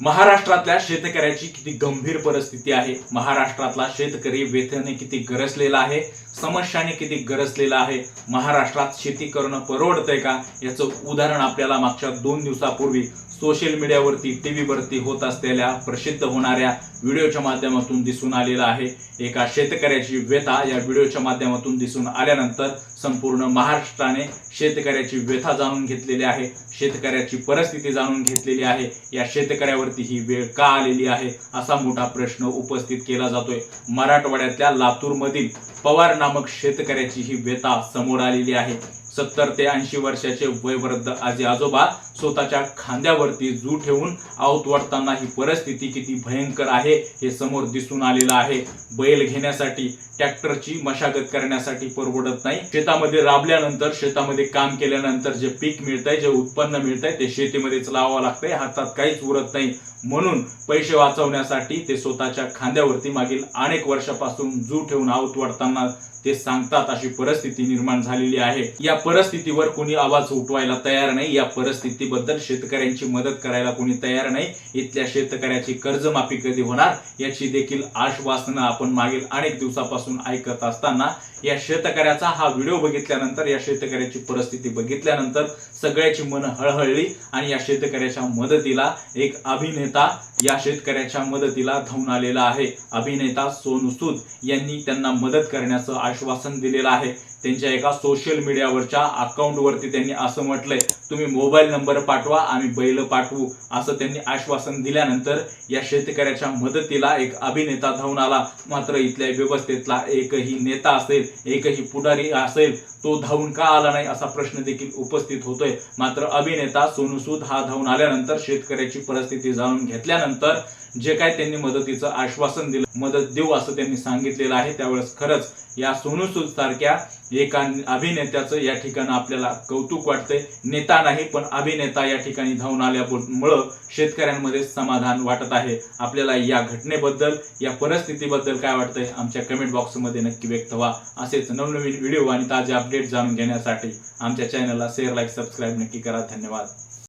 महाराष्ट्रातल्या शेतकऱ्याची किती गंभीर परिस्थिती आहे महाराष्ट्रातला शेतकरी वेथने किती गरजलेला आहे समस्याने किती गरजलेला आहे महाराष्ट्रात शेती करणं परवडतंय का? याचं उदाहरण आपल्याला मागच्या दोन दिवसापूर्वी सोशल मीडियावरती टीव्हीवरती होत असलेल्या प्रसिद्ध होणाऱ्या व्हिडिओच्या माध्यमातून दिसून आलेलं आहे. एका शेतकऱ्याची व्यथा या व्हिडिओच्या माध्यमातून दिसून आल्यानंतर संपूर्ण महाराष्ट्राने शेतकऱ्याची व्यथा जाणून घेतलेली आहे. शेतकऱ्याची परिस्थिती जाणून घेतलेली आहे. या शेतकऱ्यावरती ही वेळ का आलेली आहे असा मोठा प्रश्न उपस्थित केला जातोय. मराठवाड्यातल्या लातूरमधील पवार नामक शेतकऱ्याची ही व्यथा समोर आलेली आहे. सत्तर ते ऐंशी वर्षाचे वयवृद्ध आजी आजोबा स्वतःच्या खांद्यावरती जू ठेवून आऊत वाटताना ही परिस्थिती किती भयंकर आहे हे समोर दिसून आलेलं आहे. बैल घेण्यासाठी ट्रॅक्टरची मशागत करण्यासाठी परवडत नाही. शेतामध्ये राबल्यानंतर शेतामध्ये काम केल्यानंतर जे पीक मिळतंय जे उत्पन्न मिळतंय ते शेतीमध्येच लावावं लागतंय. हातात काहीच उरत नाही. म्हणून पैसे वाचवण्यासाठी ते स्वतःच्या खांद्यावरती मागील अनेक वर्षापासून जू ठेवून आऊत वाढताना ते सांगतात अशी परिस्थिती निर्माण झालेली आहे. या परिस्थितीवर कोणी आवाज उठवायला तयार नाही. या परिस्थितीबद्दल शेतकऱ्यांची मदत करायला कोणी तयार नाही. इथल्या शेतकऱ्याची कर्जमाफी कधी होणार याची देखील आश्वासनं आपण मागील अनेक दिवसापासून ऐकत असताना या शेतकऱ्याचा हा व्हिडिओ बघितल्यानंतर या शेतकऱ्याची परिस्थिती बघितल्यानंतर सगळ्याची मन हळहळली आणि या शेतकऱ्याच्या मदतीला एक अभिनेता या शेतकऱ्याच्या मदतीला धावून आलेला आहे. अभिनेता सोनू सूद यांनी त्यांना मदत करण्याचं आश्वासन दिलेलं आहे. त्यांच्या एका सोशल मीडियावरच्या अकाउंटवरती त्यांनी असं म्हटलंय तुम्ही मोबाईल नंबर पाठवा आम्ही बैल पाठवू असं त्यांनी आश्वासन दिल्यानंतर या शेतकऱ्याच्या मदतीला एक अभिनेता धावून आला. मात्र इथल्या व्यवस्थेतला एकही नेता असेल एकही पुढारी असेल तो धावून का आला नाही असा प्रश्न देखील उपस्थित होतोय. मात्र अभिनेता सोनूसूद हा धावून आल्यानंतर शेतकऱ्याची परिस्थिती जाणून घेतल्यानंतर जे काय त्यांनी मदतीचं आश्वासन दिलं मदत देऊ असं त्यांनी सांगितलेलं आहे. त्यावेळेस खरंच या सोनू सूद सारख्या एका अभिनेत्याचं या ठिकाणी आपल्याला कौतुक वाटतंय. नेता नाही पण अभिनेता या ठिकाणी धावून आल्यामुळं शेतकऱ्यांमध्ये समाधान वाटत आहे. आपल्याला या घटनेबद्दल या परिस्थितीबद्दल काय वाटतंय आमच्या कमेंट बॉक्समध्ये नक्की व्यक्त व्हा. असेच नवनवीन व्हिडिओ आणि ताजे अपडेट जाणून घेण्यासाठी आमच्या चॅनलला शेअर लाईक सबस्क्राईब नक्की करा. धन्यवाद.